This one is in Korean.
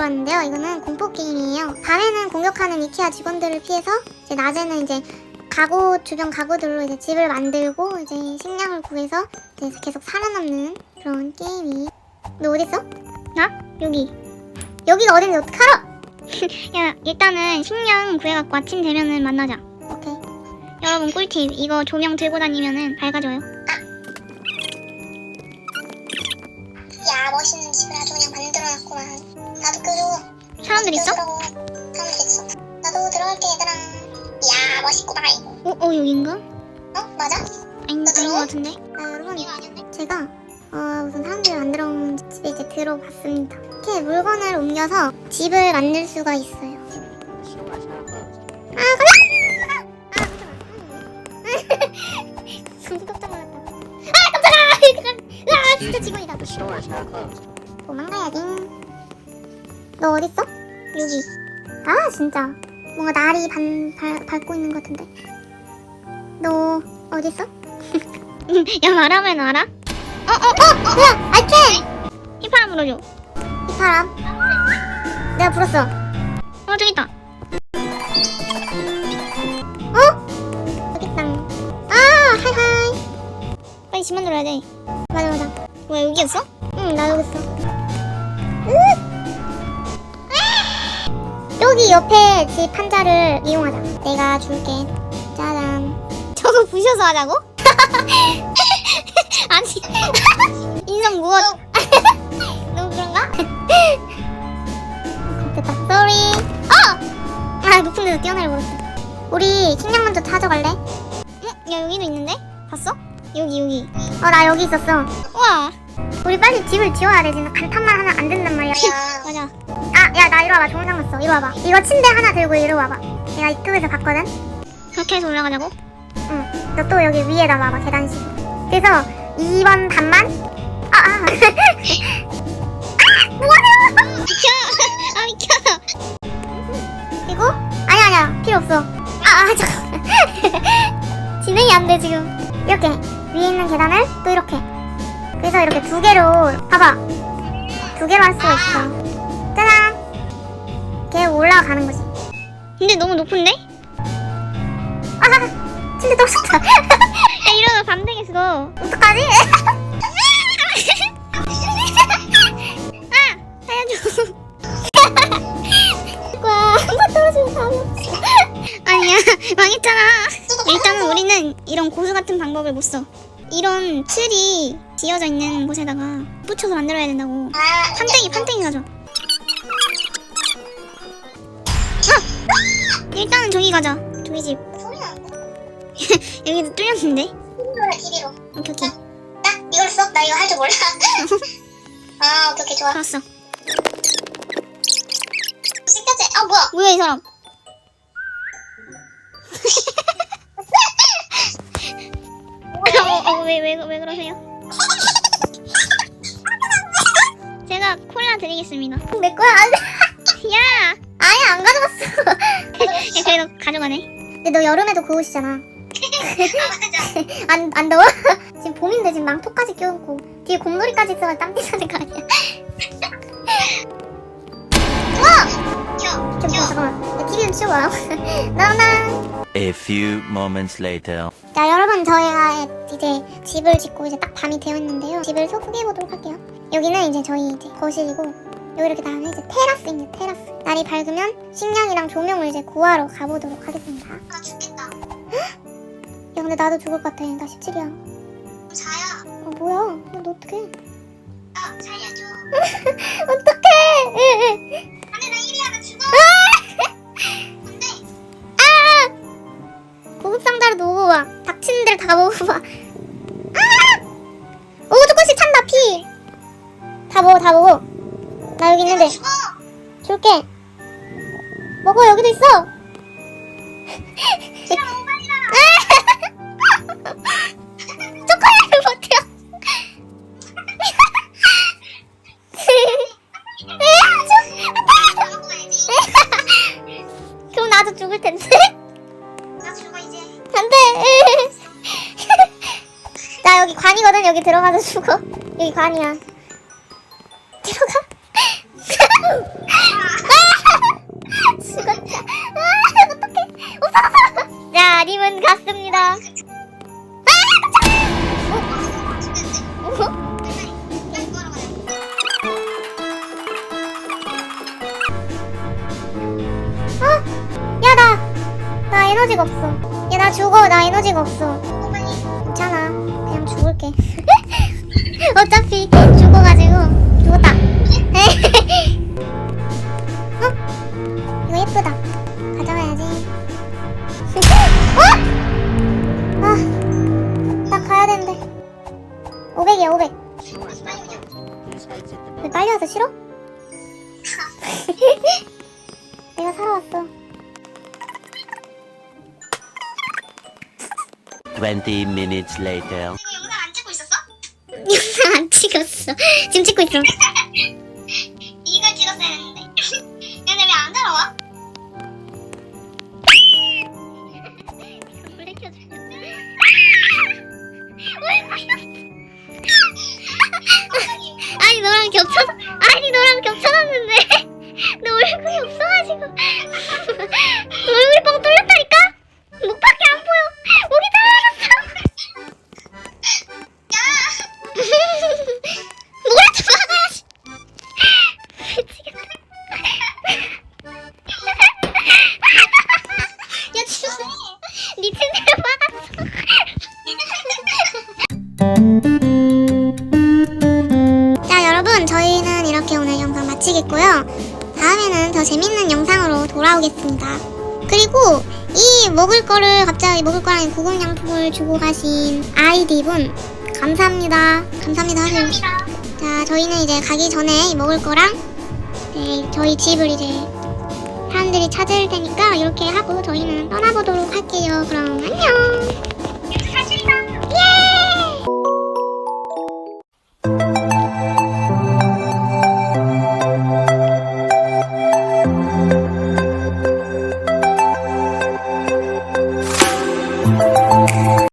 들어왔는데요. 이거는 공포 게임이에요. 밤에는 공격하는 이케아 직원들을 피해서 이제 낮에는 이제 가구 주변 가구들로 이제 집을 만들고 이제 식량을 구해서 이제 계속 살아남는 그런 게임이. 너 어디 있어? 나? 여기. 여기가 어딘지 어떻게 알아? 야, 일단은 식량 구해갖고 아침 되면은 만나자. 오케이. 여러분 꿀팁. 이거 조명 들고 다니면은 밝아져요. 있어? 사람들 있어. 나도 들어갈게 얘들아. 야 멋있구나 이거. 어, 어, 여긴가? 어 맞아? 아닌, 아닌 것 같은데? 아 여러분 제가 어, 우선 사람들이 만들어 온 집에 이제 들어봤습니다. 이렇게 물건을 옮겨서 집을 만들 수가 있어요. 아 그래? 아 깜짝아. 무슨 깜짝 놀랐다. 아 깜짝아. 아 진짜 직원이다. Now closed. 도망가야지. 너 어딨어? 여기. 아 진짜 뭔가 날이 반, 발, 밝고 있는 것 같은데. 너 어딨어? 야, 말하면 알아? 어, 어, 어! 야! 알게! 휘파람 불어줘. 이 바람. 내가 불었어. 어, 저기 있다. 어? 여기 있다. 아, 하이하이. 빨리 집 만들어야 돼. 맞아, 맞아. 뭐야, 여기였어? 응, 나 여기 있어. 옆에 집 판자를 이용하자. 내가 줄게. 짜잔. 저거 부셔서 하자고? 아니, 인성 무엇? 너무 그런가? 됐다. Sorry. 어! 아, 높은 데서 뛰어내려 버렸어. 우리 식량 먼저 찾아갈래? 어, 응? 야, 여기도 있는데? 봤어? 여기, 여기. 나 여기 있었어. 우와. 우리 빨리 집을 지어야 되지. 나 간판만 하면 안 된단 말이야. 맞아. 아, 야, 나 이리 와봐. 좋은 생각 났어. 이리 와봐. 이거 침대 하나 들고 이리 와봐. 내가 이쪽에서 봤거든? 그렇게 해서 올라가자고? 응. 너 또 여기 위에다 와봐. 계단식. 그래서 2번 단만? 아, 아. 아, 뭐하냐! 비켜! 아, 비켜! 그리고? 아니야, 아니야. 필요 없어. 아, 아, 잠깐. 진행이 안 돼, 지금. 이렇게. 위에 있는 계단을 또 이렇게. 그래서 이렇게 두 개로, 봐봐. 두 개로 할 수가 있어. 이렇게 올라가는 거지. 근데 너무 높은데? 아, 침대 떨어졌다. 야, 이러면 밤 되겠어. 어떡하지? 아! 살려줘. 떨어지면. 아니야, 망했잖아. 일단은 우리는 이런 고수 같은 방법을 못 써. 이런 틀이 지어져 있는 곳에다가 붙여서 만들어야 된다고. 판때기, 판때기 가져. 일단은 저기 가자. 저기 집. 소리 나는데? 여기도 뚫렸는데? TV로 TV로. 오케이, 오케이. 나 이걸 써? 나 이거 할 줄 몰라. 아, 오케이, 오케이, 좋아. 좋았어. 시켜지. 아, 뭐야? 뭐야, 이 사람? 어, 어, 왜, 왜, 왜 그러세요? 제가 콜라 드리겠습니다. 내 거야. 안, 야! 아예 안 가져갔어. 야, 그래도 가져가네. 근데 너 여름에도 그 옷이잖아. 안, 안 더워? 지금 봄인데 지금 망토까지 껴안고 뒤에 곰돌이까지 있어야 땀띠 나는 거 아니야? 와! 켜! 켜, 잠깐만. 야, TV 좀 치워봐. 나나. A few moments later. 자, 여러분, 저희가 이제 집을 짓고 이제 딱 밤이 되어 있는데요. 집을 소개해 보도록 할게요. 여기는 이제 저희 이제 거실이고, 여기 이렇게 다음에 이제 테라스입니다, 테라스. 날이 밝으면 식량이랑 조명을 이제 구하러 가보도록 하겠습니다. 나 죽겠다. 야, 근데 나도 죽을 것 같아. 나 17이야. 자야. 어, 뭐야? 야, 너 어떡해? 나 살려줘. 어떡해! 안돼, 나 1이야, 나 죽어! 안돼! 아! 고급 상자를 먹어봐. 닥치는 데를 다 먹어봐. 아! 오, 조금씩 찬다, 피! 다 먹어, 다 먹어. 나 여기 있는데. 줄게. 먹어, 여기도 있어. 나 여기 관이거든. 여기 들어가서 죽어. 여기 관이야. 있습니다. 어? 야, 나, 나 에너지가 없어. 야, 나 죽어. 나 에너지가 없어. 괜찮아. 그냥 죽을게. 어차피 죽어가 싫어? 내가 사러 왔어. 20 minutes later. 이거 영상 안 찍고 있었어? 영상 안 찍었어. 지금 찍고 있어. 이걸 찍었어야 했는데. 근데 왜안 켜줘. 아니 너랑 겹쳐 겹쳐놨는데. 너 얼굴이 없어가지고 더 재밌는 영상으로 돌아오겠습니다. 그리고 이 먹을 거를 갑자기 먹을 거랑 구급양품을 주고 가신 아이디분 감사합니다. 감사합니다 하세요. 자, 저희는 이제 가기 전에 이 먹을 거랑 네, 저희 집을 이제 사람들이 찾을 테니까 이렇게 하고 저희는 떠나보도록 할게요. 그럼 안녕.